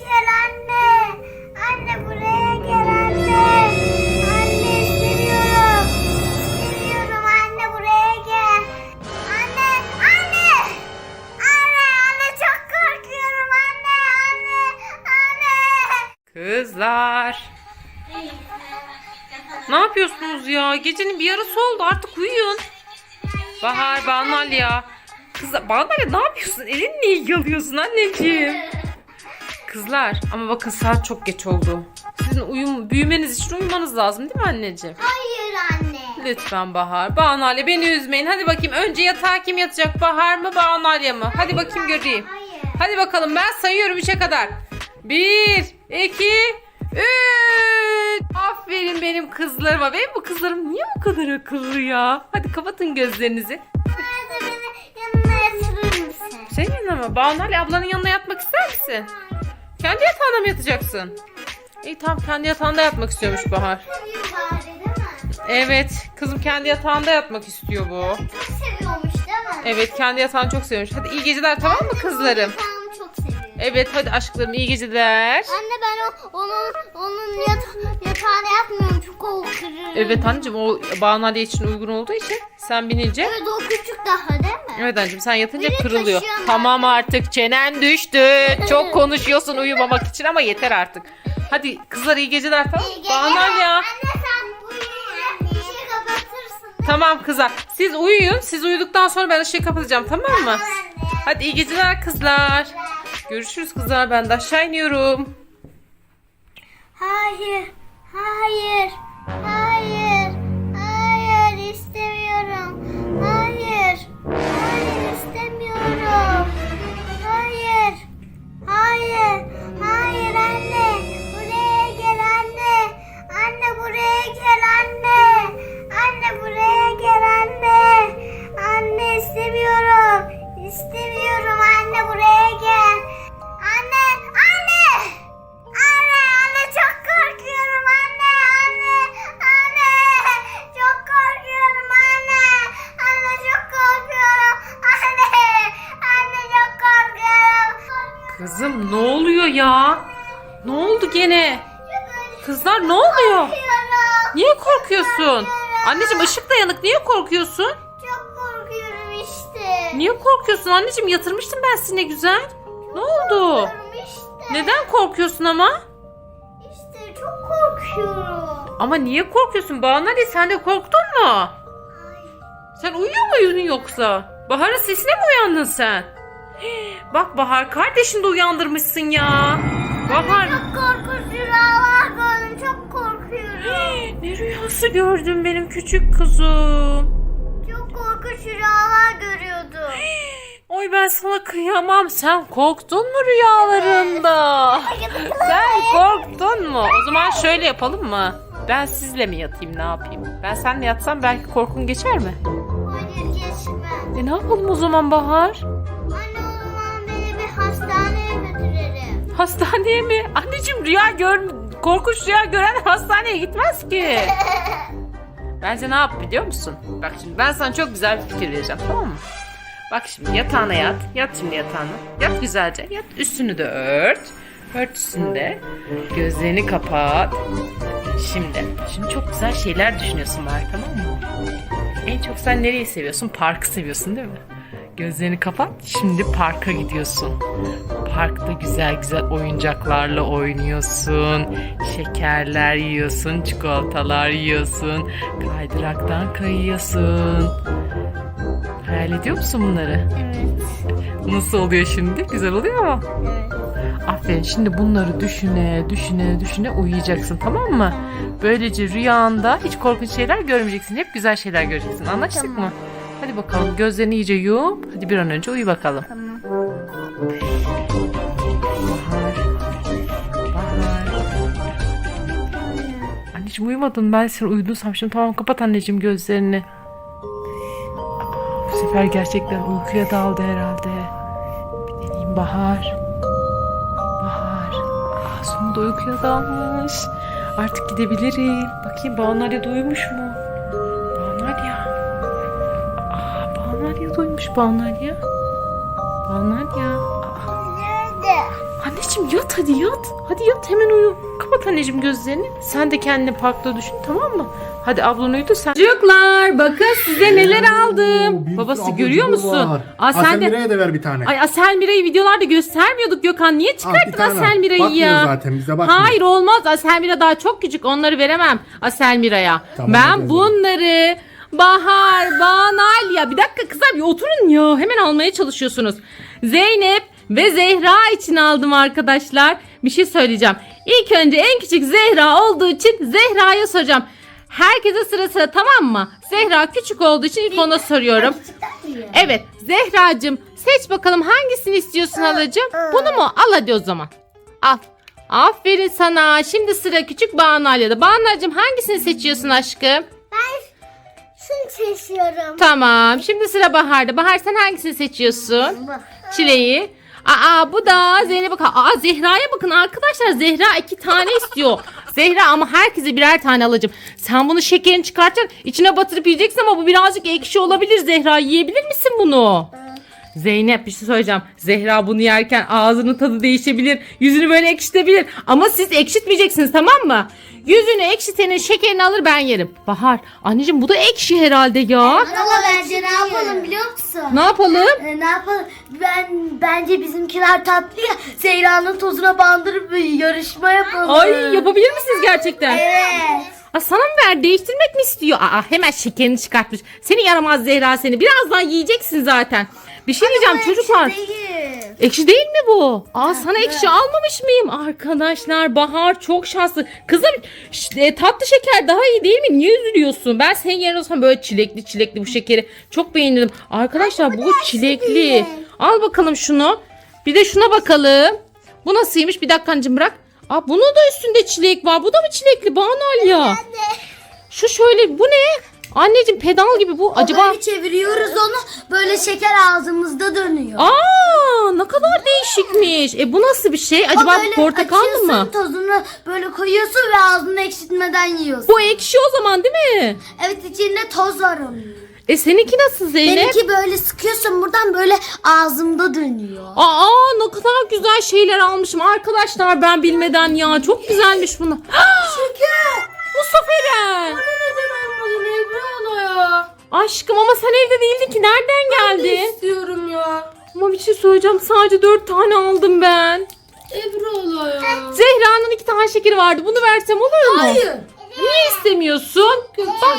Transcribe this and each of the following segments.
Gel anne. Anne buraya gel anne. Anne istemiyorum. İstemiyorum anne buraya gel. Anne, anne. Anne, anne çok korkuyorum anne, anne, anne. Kızlar. Ne yapıyorsunuz ya? Gecenin bir yarısı oldu artık uyuyun. Bahar, Banal ya. Kızlar, Banal ya ne yapıyorsun? Elini niye yalıyorsun anneciğim? Kızlar ama bakın saat çok geç oldu. Sizin uyum, büyümeniz için uyumanız lazım değil mi anneciğim? Hayır anne. Lütfen Bahar. Banalya beni üzmeyin. Hadi bakayım önce yatağa kim yatacak? Bahar mı Banalya mı? Hadi bakayım göreyim. Hayır. Hadi bakalım ben sayıyorum 3'e kadar. 1, 2, 3. Aferin benim kızlarıma. Benim bu kızlarım niye bu kadar akıllı ya? Hadi kapatın gözlerinizi. Nerede beni yanına yatırır mısın? Senin yanına mı? Banal ablanın yanına yatmak ister misin? Kendi yatağına mı yatacaksın? İyi tamam kendi yatağında yatmak istiyormuş Bahar. Evet kızım kendi yatağında yatmak istiyor bu. Çok seviyormuş değil mi? Evet kendi yatağını çok seviyormuş. Hadi iyi geceler tamam mı kızlarım? Evet hadi aşklarım iyi geceler. Anne ben o, onun onun yata, yatağına yatmıyorum çok korkuyorum. Evet anneciğim o Banalya için uygun olduğu için sen binince. Evet o küçük daha değil mi? Evet anneciğim sen yatınca Beni kırılıyor. taşıyan Tamam artık çenen düştü. Çok konuşuyorsun uyumamak için ama yeter artık. Hadi kızlar iyi geceler tamam mı? Banalya. Anne sen bu işi kapatırsın. Tamam kızlar. Siz uyuyun. Siz uyuduktan sonra ben ışığı kapatacağım tamam mı? Hadi iyi geceler kızlar. Görüşürüz kızlar. Ben de aşağı iniyorum. Hayır, hayır, hayır, gene? Kızlar ne oluyor? Niye korkuyorsun? Anneciğim ışık da yanık. Niye korkuyorsun? Çok korkuyorum işte. Niye korkuyorsun anneciğim? Yatırmıştım ben sizi ne güzel. Ne oldu? İşte. Neden korkuyorsun ama? İşte çok korkuyorum. Ama niye korkuyorsun? Banali sen de korktun mu? Ay, Sen uyuyor muydun yoksa? Bahar'ın sesine mi uyandın sen? Bak Bahar kardeşini de uyandırmışsın ya. Bahar çok korkunç rüyalar gördüm. Çok korkuyorum. ne rüyası gördün benim küçük kızım. Çok korkunç rüyalar görüyordum. Oy ben sana kıyamam. Sen korktun mu rüyalarında? Sen korktun mu? O zaman şöyle yapalım mı? Ben sizle mi yatayım ne yapayım? Ben seninle yatsam belki korkun geçer mi? Hayır geçmez. E ne yapalım o zaman Bahar? Hastaneye mi? Anneciğim rüya gör korkunç rüya gören hastaneye gitmez ki. Bence ne yap biliyor musun? Bak şimdi ben sana çok güzel bir fikir vereceğim tamam mı? Bak şimdi yatağına yat. Yat şimdi yatağına. Yat güzelce. Yat üstünü de ört. Ört üstünü de. Gözlerini kapat. Şimdi. Şimdi çok güzel şeyler düşünüyorsun var tamam mı? En çok sen nereyi seviyorsun? Parkı seviyorsun değil mi? Gözlerini kapat. Şimdi parka gidiyorsun. Parkta güzel güzel oyuncaklarla oynuyorsun. Şekerler yiyorsun, çikolatalar yiyorsun. Kaydıraktan kayıyorsun. Hayal ediyor musun bunları? Evet. Nasıl oluyor şimdi? Güzel oluyor mu? Evet. Aferin. Şimdi bunları düşüne, düşüne, düşüne uyuyacaksın tamam mı? Böylece rüyanda hiç korkunç şeyler görmeyeceksin. Hep güzel şeyler göreceksin. Anlaştık Tamam. mı? Hadi bakalım gözlerini iyice yum. Hadi bir an önce uyu bakalım. Tamam. Bahar. Bahar. Anneciğim uyumadın. Ben sen uyudun sanmıştım. Tamam kapat anneciğim gözlerini. Bu sefer gerçekten uykuya daldı herhalde. Bir deneyeyim Bahar. Bahar. Aa, sonunda uykuya dalmış. Artık gidebilirim. Bakayım Banalya duymuş mu? Banalya Banalya. Nerede? Anneciğim yat hadi yat. Hadi yat hemen uyu. Kapat anneciğim gözlerini. Sen de kendini parkta düşün tamam mı? Hadi ablan uyudu sen. Çocuklar bakın size neler aldım. Bir Babası görüyor musun? var. Aa sen de Aselmire'ye de ver bir tane. Ay Asel Mira'yı videolarda göstermiyorduk Gökhan. Niye çıkarttın tane al. Asel Mira'yı Bakmıyor ya? zaten, bize bakmıyor. Hayır olmaz. Asel Mira daha çok küçük. Onları veremem Asel Mira'ya. Tamam, ben zaman. bunları Bahar, Banal ya bir dakika kızlar bir oturun ya. Hemen almaya çalışıyorsunuz. Zeynep ve Zehra için aldım arkadaşlar. Bir şey söyleyeceğim. İlk önce en küçük Zehra olduğu için Zehra'ya soracağım. Herkese sıra sıra tamam mı? Zehra küçük olduğu için ilk ona soruyorum. Evet Zehracığım seç bakalım hangisini istiyorsun halacığım? Bunu mu? Al hadi o zaman. Al. Aferin sana. Şimdi sıra küçük Banu'yla Banu'cığım hangisini seçiyorsun aşkım? Ben şunu seçiyorum. Tamam. Şimdi sıra Bahar'da. Bahar sen hangisini seçiyorsun? Çileği. Aa bu da Zeynep'e bak. Aa Zehra'ya bakın arkadaşlar. Zehra iki tane istiyor. Zehra ama herkese birer tane alacağım. Sen bunu şekerini çıkartacaksın. içine batırıp yiyeceksin ama bu birazcık ekşi olabilir Zehra. Yiyebilir misin bunu? Zeynep bir şey söyleyeceğim. Zehra bunu yerken ağzının tadı değişebilir. Yüzünü böyle ekşitebilir. Ama siz ekşitmeyeceksiniz tamam mı? Yüzünü ekşitenin şekerini alır ben yerim. Bahar anneciğim bu da ekşi herhalde ya. Ama bence ne yapalım biliyor musun? Ne yapalım? E, ne yapalım? Ben bence bizimkiler tatlı ya. Zehra'nın tozuna bandırıp bir yarışma yapalım. Ay yapabilir misiniz gerçekten? Evet. Aa, sana mı ver değiştirmek mi istiyor? Aa hemen şekerini çıkartmış. Seni yaramaz Zehra seni. Birazdan yiyeceksin zaten. Bir şey diyeceğim çocuklar. Değil. Ekşi değil mi bu? Aa sana ekşi almamış mıyım? Arkadaşlar Bahar çok şanslı. Kızım ş- e, tatlı şeker daha iyi değil mi? Niye üzülüyorsun? Ben senin yerine olsam böyle çilekli çilekli bu şekeri çok beğendim. Arkadaşlar bu çilekli. Al bakalım şunu. Bir de şuna bakalım. Bu nasılmış? Bir dakika anneciğim bırak. Aa bunun da üstünde çilek var. Bu da mı çilekli? Banal ya. Şu şöyle bu ne? Anneciğim pedal gibi bu. Acaba Böyle çeviriyoruz onu. Böyle şeker ağzımızda dönüyor. Aa ne kadar değişikmiş. E bu nasıl bir şey? Acaba Böyle portakallı açıyorsun, mı? tozunu böyle koyuyorsun ve ağzını ekşitmeden yiyorsun. Bu ekşi o zaman değil mi? Evet içinde toz var onun. E seninki nasıl Zeynep? Benimki böyle sıkıyorsun buradan böyle ağzımda dönüyor. Aa ne kadar güzel şeyler almışım arkadaşlar ben bilmeden ya. Çok güzelmiş bunlar. Şeker. Mustafa Eren. Neden almadın Ebru ya? Aşkım ama sen evde değildin ki nereden geldin? istiyorum ya. Ama bir şey söyleyeceğim sadece dört tane aldım ben. Ebru ya. Zehra'nın iki tane şekeri vardı bunu versem olur mu? Niye istemiyorsun? Bak,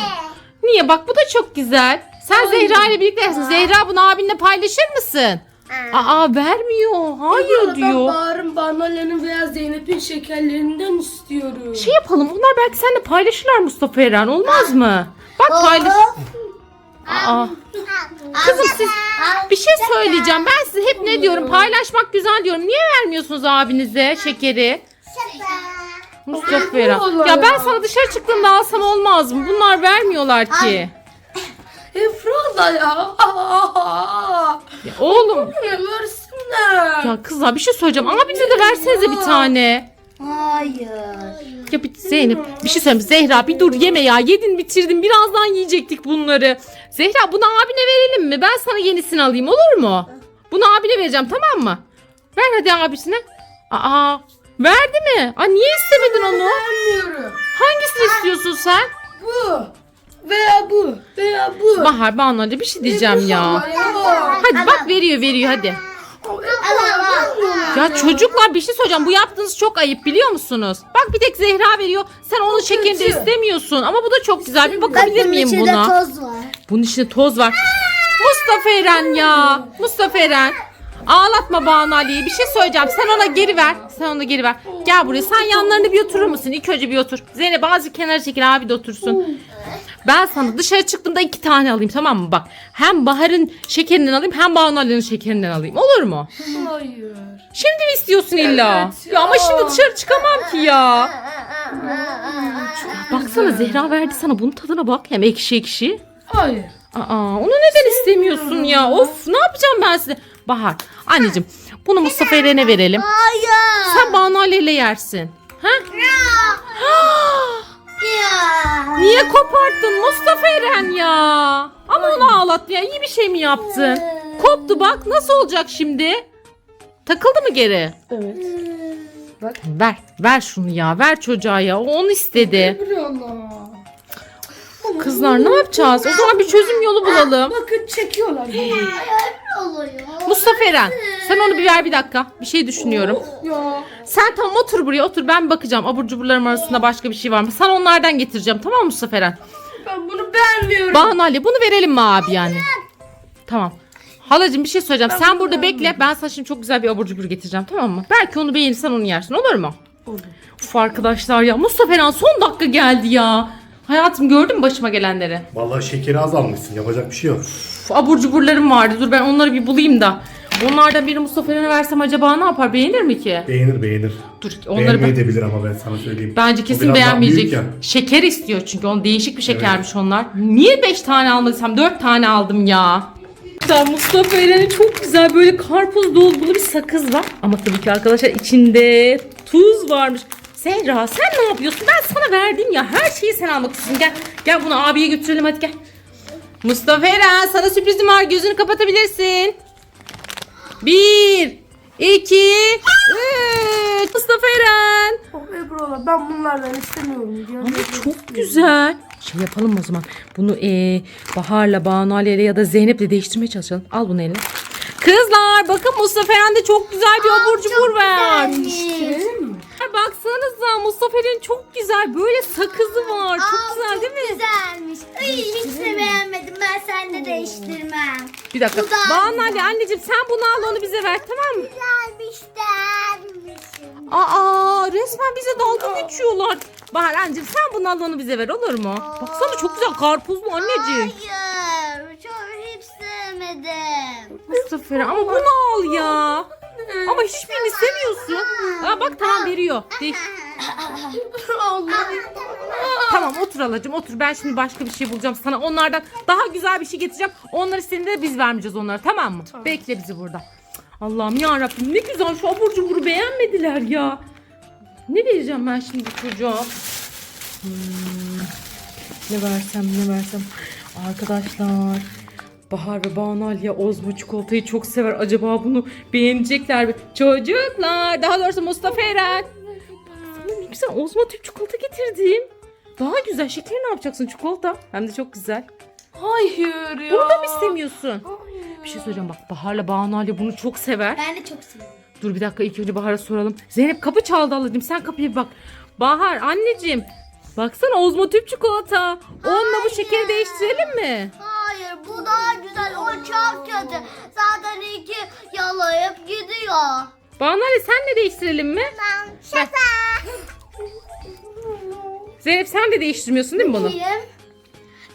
niye bak bu da çok güzel. Sen Zehra ile birlikte yersin. Zehra bunu abinle paylaşır mısın? Aa vermiyor. Hayır diyor. Bahar'ın Banalyan'ın veya Zeynep'in şekerlerinden istiyorum. Şey yapalım. Onlar belki seninle paylaşırlar Mustafa Eren. Olmaz mı? Bak paylaş. Aa. Kızım siz bir şey söyleyeceğim. Ben size hep ne diyorum? Paylaşmak güzel diyorum. Niye vermiyorsunuz abinize şekeri? Mustafa Eren. Ya ben sana dışarı çıktığımda alsam olmaz mı? Bunlar vermiyorlar ki. Efrada ya. Ya oğlum. ne versinler. Ya kızlar bir şey söyleyeceğim. Abinize de versenize bir tane. Hayır. Ya bir Zeynep bir şey söyleyeyim. Zehra bir dur yeme ya. Yedin bitirdin. Birazdan yiyecektik bunları. Zehra bunu abine verelim mi? Ben sana yenisini alayım olur mu? Bunu abine vereceğim tamam mı? Ver hadi abisine. Aa verdi mi? Aa niye istemedin onu? Vermiyorum. Hangisini istiyorsun sen? Bu. Veya bu. Veya bu. Bahar bana bir şey diyeceğim ya. Hadi bak veriyor veriyor hadi. Ya çocuklar bir şey söyleyeceğim. Bu yaptığınız çok ayıp biliyor musunuz? Bak bir tek Zehra veriyor. Sen onun şekerini de istemiyorsun. Ama bu da çok güzel. Bir bakabilir Bunun miyim içinde buna? toz var. Bunun içinde toz var. Mustafa Eren ya. Mustafa Eren. Ağlatma Banu Ali'yi. Bir şey söyleyeceğim. Sen ona geri ver. Sen ona geri ver. Gel buraya. Sen yanlarına bir oturur musun? İlk önce bir otur. Zeynep azıcık kenara çekil abi de otursun. Ben sana dışarı çıktığımda iki tane alayım tamam mı? Bak hem Bahar'ın şekerinden alayım hem Banu Ali'nin şekerinden alayım. Olur mu? Hayır. Şimdi mi istiyorsun illa? Evet ya. ama ya. şimdi dışarı çıkamam ki ya. Baksana Zehra verdi sana bunun tadına bak. Hem ekşi ekşi. Hayır. Aa, onu neden istemiyorsun ya? Of ne yapacağım ben size? Bahar anneciğim bunu Mustafa Eren'e verelim. Hayır. Sen Banu Ali ile yersin. Ha? Ya. Niye koparttın Mustafa Eren ya? Ama onu ağlattın ya. İyi bir şey mi yaptın? Koptu bak nasıl olacak şimdi? Takıldı mı geri? Evet. Bak. Ver. Ver şunu ya. Ver çocuğa ya. O onu istedi. Allah. Kızlar ne yapacağız? O zaman bir çözüm yolu bulalım. Bakın çekiyorlar beni. oluyor. Mustafa Eren sen onu bir ver bir dakika. Bir şey düşünüyorum. Ya. Sen tamam otur buraya otur. Ben bakacağım. Abur cuburlarım arasında başka bir şey var mı? Sana onlardan getireceğim. Tamam mı Mustafa Eren? Ben bunu beğenmiyorum. Banu Ali bunu verelim mi abi yani? Tamam. Halacığım bir şey söyleyeceğim. Sen burada bekle. Ben sana şimdi çok güzel bir abur cubur getireceğim tamam mı? Belki onu beğenirsen onu yersin olur mu? Olur. Uf arkadaşlar ya Mustafa Eren son dakika geldi ya. Hayatım gördün mü başıma gelenleri? Vallahi şekeri az almışsın. Yapacak bir şey yok. Uf, abur cuburlarım vardı. Dur ben onları bir bulayım da. Bunlardan biri Mustafa Eren'e versem acaba ne yapar? Beğenir mi ki? Beğenir beğenir. Dur onları ben... Beğenmeyebilir ama ben sana söyleyeyim. Bence O kesin biraz daha beğenmeyecek. büyük ya. Şeker istiyor çünkü onun değişik bir şekermiş onlar. Niye 5 tane almadıysam 4 tane aldım ya. Güzel Mustafa Eren'e çok güzel böyle karpuz dolgulu bir sakız var. Ama tabii ki arkadaşlar içinde tuz varmış. Zehra sen ne yapıyorsun? Ben sana verdim ya. Her şeyi sen almak istiyorsun. Gel, gel bunu abiye götürelim hadi gel. Mustafa Eren sana sürprizim var. Gözünü kapatabilirsin. Bir, iki, üç. Mustafa Eren. Oh Ebru ben bunlardan istemiyorum. Ama çok güzel. Şey yapalım o zaman. Bunu eee Bahar'la, Banu Ali'yle ya da Zeynep'le değiştirmeye çalışalım. Al bunu eline. Kızlar bakın Mustafa Eren de çok güzel bir abur cubur vermiş. Mi? Baksanıza Mustafa Eren'in çok güzel böyle sakızı var. Çok güzel değil mi? Güzelmiş. Ay, hiç de beğenmedim. Ben seninle değiştirmem. Bir dakika. Bu da Banu Ali anneciğim sen bunu al onu bize ver tamam mı? Güzelmiş dermişim. Aa resmen bize dalga geçiyorlar. Bahar anneciğim sen bunu al onu bize ver olur mu? Baksana çok güzel karpuzlu anneciğim. Hayır. Çok hiç sevmedim. Mustafa ama bunu al ya. Ama hiçbirini istemiyorsun. Aa bak tamam veriyor. Değiş- Tamam otur alacığım otur. Ben şimdi başka bir şey bulacağım sana. Onlardan daha güzel bir şey getireceğim. Onlar istediğinde biz vermeyeceğiz onlara tamam mı? Bekle bizi burada. Allah'ım ya Rabbim ne güzel şu abur cuburu beğenmediler ya. Ne vereceğim ben şimdi çocuğa? Hmm, ne versem ne versem. Arkadaşlar Bahar ve Banu Aliye Ozmo çikolatayı çok sever. Acaba bunu beğenecekler mi? Çocuklar daha doğrusu Mustafa Eren. Baksana ne güzel Ozmo tüp çikolata getirdim. Daha güzel. Şekeri ne yapacaksın çikolata? Hem de çok güzel. Hayır ya. Bunu da mı istemiyorsun? Bir şey söyleyeceğim bak Bahar'la Banu Ali bunu çok sever. Ben de çok seviyorum. Dur bir dakika ilk önce Bahar'a soralım. Zeynep kapı çaldı ablacığım sen kapıya bir bak. Bahar anneciğim. Baksana Ozmo tüp çikolata. Onunla bu şekeri değiştirelim mi? Hayır bu daha güzel. O çok kötü. Zaten iki yalayıp gidiyor. Banu Ali senle değiştirelim mi? Ben Ver. Zeynep sen de değiştirmiyorsun değil mi bunu? Bakayım.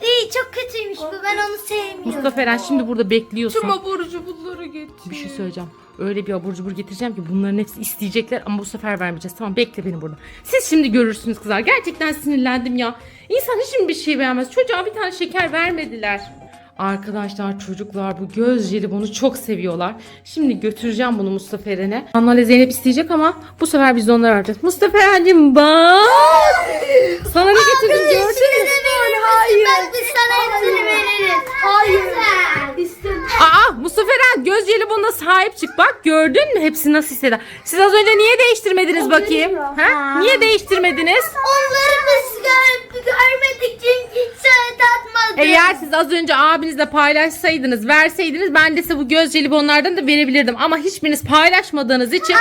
İyi çok kötüymüş bu. Ben onu sevmiyorum. Mustafa Eren şimdi burada bekliyorsun. Tüm abur cuburları getir. Bir şey söyleyeceğim. Öyle bir abur cubur getireceğim ki bunların hepsi isteyecekler ama bu sefer vermeyeceğiz. Tamam bekle beni burada. Siz şimdi görürsünüz kızlar. Gerçekten sinirlendim ya. İnsan hiç mi bir şey beğenmez? Çocuğa bir tane şeker vermediler. Arkadaşlar çocuklar bu göz jelibonu çok seviyorlar. Şimdi götüreceğim bunu Mustafa Eren'e. Anna ile Zeynep isteyecek ama bu sefer biz de onlara vereceğiz. Mustafa Eren'cim bak. Sana ne getirdim gördün mü? Hayır. Ben biz sana hepsini veririz. Hayır. İstedim. Aa Mustafa Eren göz jelibonuna sahip çık bak gördün mü hepsi nasıl hisseder. Siz az önce niye değiştirmediniz bakayım? Ha? Niye değiştirmediniz? Onları biz görmedik çünkü hiç söyletmedi. Eğer siz az önce abinizle paylaşsaydınız verseydiniz ben de size bu göz jelibonlardan da verebilirdim. Ama hiçbiriniz paylaşmadığınız için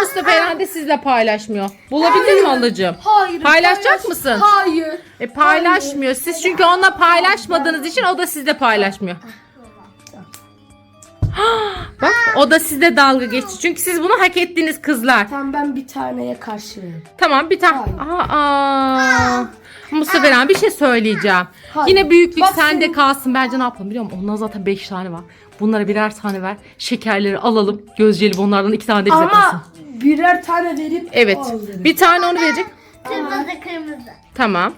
Mustafa Eren de sizle paylaşmıyor. Bulabildin mi ablacığım? Hayır. Paylaşacak paylaş- mısın? Hayır. E paylaşmıyor. Siz çünkü onunla paylaşmadığınız için o da sizle paylaşmıyor. Bak o da sizle dalga geçti. Çünkü siz bunu hak ettiniz kızlar. Tamam ben bir taneye karşı veririm. Tamam bir tane. Aa, Mustafa Eren bir şey söyleyeceğim. Hayır. Yine büyüklük Bak sende senin- kalsın. Bence ne yapalım biliyor musun? Ondan zaten 5 tane var. Bunlara birer tane ver. Şekerleri alalım. Göz jelibonlardan iki tane de bize kalsın. Ama birer tane verip Evet. alırım. Bir tane onu verecek. Kırmızı kırmızı. Tamam.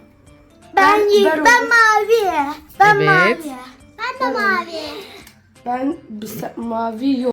Ben ver ben onu. mavi. Ben Evet. mavi. Ben de mavi. Ben mavi yok.